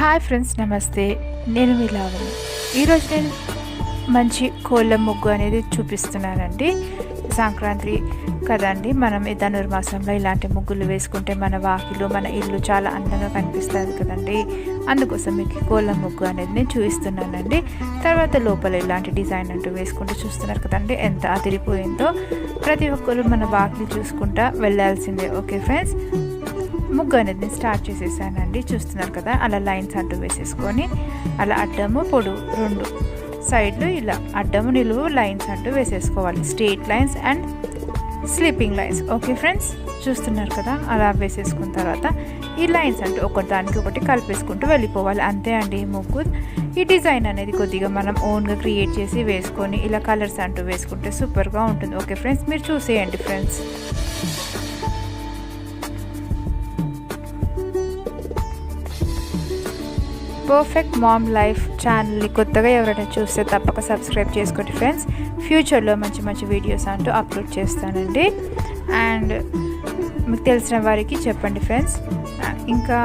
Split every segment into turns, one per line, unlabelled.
Hi friends నమస్తే. నేను మీ లావణి ఈరోజు నేను మంచి కోళ్ళ ముగ్గు అనేది చూపిస్తున్నానండి. సంక్రాంతి కదండి మనం ఈ ధనుర్మాసంలో ఇలాంటి ముగ్గులు వేసుకుంటే మన వాకిలు మన ఇల్లు చాలా అందంగా కనిపిస్తుంది కదండి. అందుకోసం మీకు కోళ్ళ ముగ్గు అనేది నేను చూపిస్తున్నానండి. తర్వాత లోపల ఇలాంటి డిజైన్ అంటూ వేసుకుంటూ చూస్తున్నారు కదండి. ఎంత అదిరిపోయిందో. ప్రతి ఒక్కరు మన వాకిలు చూసుకుంటా వెళ్ళాల్సిందే. Okay friends? ముగ్గు అనేది నేను స్టార్ట్ చేసేసానండి. చూస్తున్నారు కదా అలా లైన్స్ అంటూ వేసేసుకొని అలా అడ్డము పొడు రెండు. సైడ్లు ఇలా అడ్డము నిలువు లైన్స్ అంటూ వేసేసుకోవాలి. Straight lines and sleeping lines okay friends చూస్తున్నారు కదా అలా వేసేసుకున్న తర్వాత ఈ లైన్స్ అంటూ ఒకదానికి ఒకటి కలిపేసుకుంటూ వెళ్ళిపోవాలి. అంతే అండి ఈ ముగ్గు ఈ డిజైన్ అనేది కొద్దిగా మనం ఓన్గా క్రియేట్ చేసి వేసుకొని ఇలా కలర్స్ అంటూ వేసుకుంటే సూపర్గా ఉంటుంది. ఓకే ఫ్రెండ్స్ మీరు చూసేయండి ఫ్రెండ్స్ పర్ఫెక్ట్ మామ్ లైఫ్ ఛానల్ని కొత్తగా ఎవరైనా చూస్తే తప్పక సబ్స్క్రైబ్ చేసుకోండి ఫ్రెండ్స్ ఫ్యూచర్లో మంచి మంచి వీడియోస్ అంటూ అప్లోడ్ చేస్తానండి. అండ్ మీకు తెలిసిన వారికి చెప్పండి ఫ్రెండ్స్ ఇంకా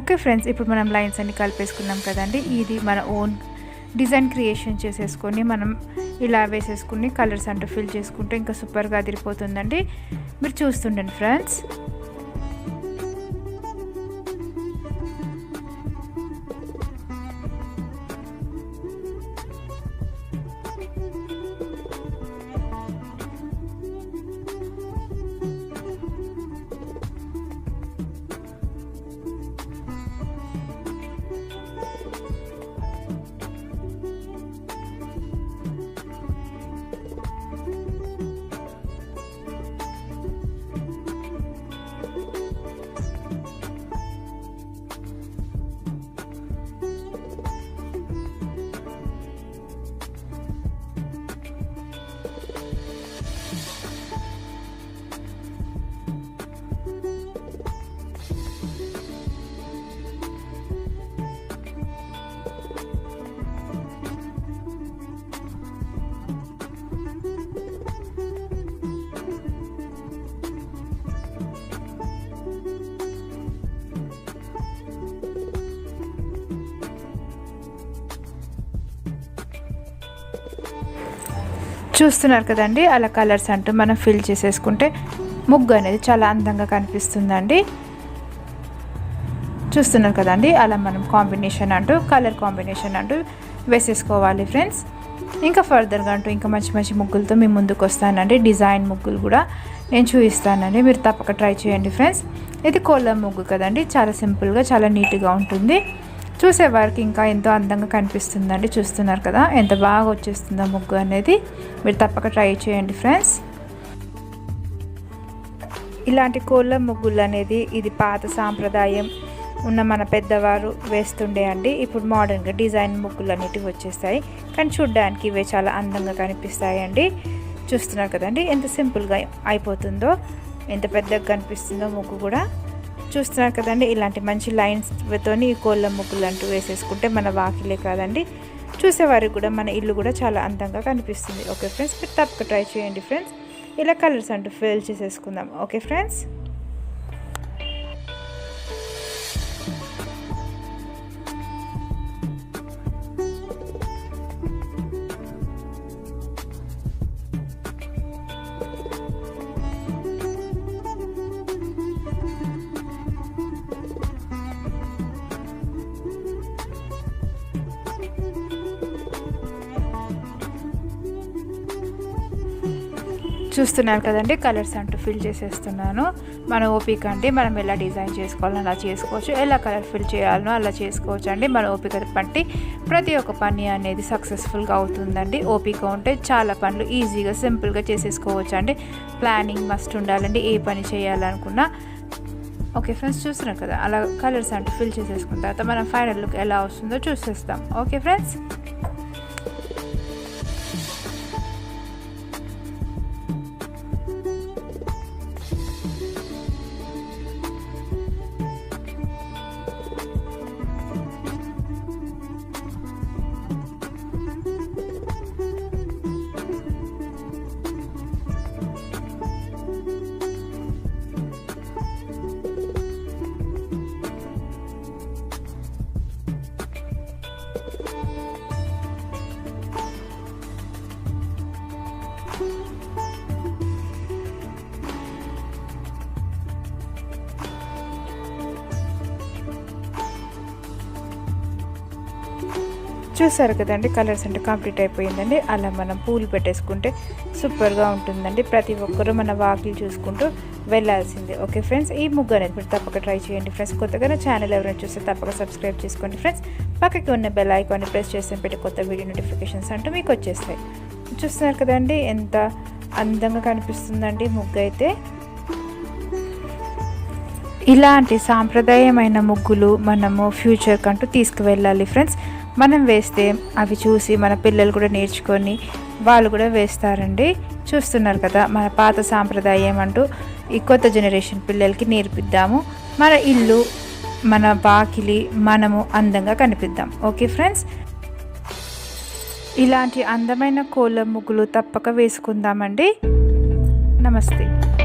ఓకే ఫ్రెండ్స్ ఇప్పుడు మనం లైన్స్ అన్ని కలిపేసుకున్నాం కదండి. ఇది మన ఓన్ డిజైన్ క్రియేషన్ చేసేసుకొని మనం ఇలా వేసేసుకుని కలర్స్ అంటూ ఫిల్ చేసుకుంటే ఇంకా సూపర్గా అదిరిపోతుందండి. మీరు చూస్తుండండి ఫ్రెండ్స్. చూస్తున్నారు కదండి. అలా కలర్స్ అంటూ మనం ఫిల్ చేసేసుకుంటే ముగ్గు అనేది చాలా అందంగా కనిపిస్తుందండి. చూస్తున్నారు కదండి. అలా మనం కాంబినేషన్ అంటూ కలర్ కాంబినేషన్ అంటూ వేసేసుకోవాలి ఫ్రెండ్స్ ఇంకా ఫర్దర్గా అంటూ ఇంకా మంచి మంచి ముగ్గులతో మేము ముందుకు వస్తానండి. డిజైన్ ముగ్గులు కూడా నేను చూపిస్తానండి. మీరు తప్పక ట్రై చేయండి ఫ్రెండ్స్ ఇది కోళ్ళ ముగ్గు కదండి. చాలా సింపుల్గా చాలా నీట్గా ఉంటుంది. చూసేవారికి ఇంకా ఎంతో అందంగా కనిపిస్తుందండి. చూస్తున్నారు కదా ఎంత బాగా వచ్చేస్తుందో ముగ్గు అనేది. మీరు తప్పక ట్రై చేయండి ఫ్రెండ్స్. ఇలాంటి కోళ్ళ ముగ్గులు అనేది ఇది పాత సాంప్రదాయం ఉన్న మన పెద్దవారు వేస్తుండే అండి. ఇప్పుడు మోడర్న్గా డిజైన్ ముగ్గులు అనేటివి వచ్చేస్తాయి కానీ చూడ్డానికి ఇవే చాలా అందంగా కనిపిస్తాయి అండి చూస్తున్నారు కదండి ఎంత సింపుల్గా అయిపోతుందో ఎంత పెద్దగా కనిపిస్తుందో ముగ్గు కూడా. చూస్తున్నారు కదండి ఇలాంటి మంచి లైన్స్తోని ఈ కోళ్ళ ముగ్గులు అంటూ వేసేసుకుంటే మన వాకిలే కాదండి. చూసేవారికి కూడా మన ఇల్లు కూడా చాలా అందంగా కనిపిస్తుంది. ఓకే ఫ్రెండ్స్ మీరు తప్పక ట్రై చేయండి ఫ్రెండ్స్ ఇలా కలర్స్ అంటూ ఫిల్ చేసేసుకుందాం. ఓకే ఫ్రెండ్స్ చూస్తున్నారు కదండి కలర్స్ అంటూ ఫిల్ చేసేస్తున్నాను. మన ఓపిక అండి మనం ఎలా డిజైన్ చేసుకోవాలో అలా చేసుకోవచ్చు ఎలా కలర్ ఫిల్ చేయాలనో అలా చేసుకోవచ్చు అండి మన ఓపిక బట్టి ప్రతి ఒక్క పని అనేది సక్సెస్ఫుల్గా అవుతుందండి. ఓపిక ఉంటే చాలా పనులు ఈజీగా సింపుల్గా చేసేసుకోవచ్చు అండి ప్లానింగ్ మస్ట్ ఉండాలండి ఏ పని చేయాలనుకున్నా. ఓకే ఫ్రెండ్స్ చూస్తున్నారు కదా అలా కలర్స్ అంటూ ఫిల్ చేసేసుకున్న తర్వాత మనం ఫైనల్ లుక్ ఎలా వస్తుందో చూసేస్తాం. ఓకే ఫ్రెండ్స్ చూసారు కదండి కలర్స్ అంటే కంప్లీట్ అయిపోయిందండి. అలా మనం పూలు పెట్టేసుకుంటే సూపర్గా ఉంటుందండి. ప్రతి ఒక్కరూ మన వాకిలు చూసుకుంటూ వెళ్ళాల్సిందే. ఓకే ఫ్రెండ్స్ ఈ ముగ్గు అనేది మీరు తప్పక ట్రై చేయండి ఫ్రెండ్స్ కొత్తగా ఛానల్ ఎవరైనా చూస్తే తప్పక సబ్స్క్రైబ్ చేసుకోండి ఫ్రెండ్స్ పక్కకి ఉన్న బెల్ ఐకాన్ని ప్రెస్ చేస్తే పెట్టి కొత్త వీడియో నోటిఫికేషన్స్ అంటూ మీకు వచ్చేస్తాయి. చూస్తున్నారు కదండి ఎంత అందంగా కనిపిస్తుందండి ముగ్గు అయితే. ఇలాంటి సాంప్రదాయమైన ముగ్గులు మనము ఫ్యూచర్ కంటూ తీసుకువెళ్ళాలి ఫ్రెండ్స్ మనం వేస్తే అవి చూసి మన పిల్లలు కూడా నేర్చుకొని వాళ్ళు కూడా వేస్తారండి. చూస్తున్నారు కదా మన పాత సాంప్రదాయం అంటూ ఈ కొత్త జనరేషన్ పిల్లలకి నేర్పిద్దాము. మన ఇల్లు మన బాకిలి మనము అందంగా కనిపిద్దాం. Okay friends? ఇలాంటి అందమైన కోళ్ళ ముగ్గులు తప్పక వేసుకుందామండి. నమస్తే.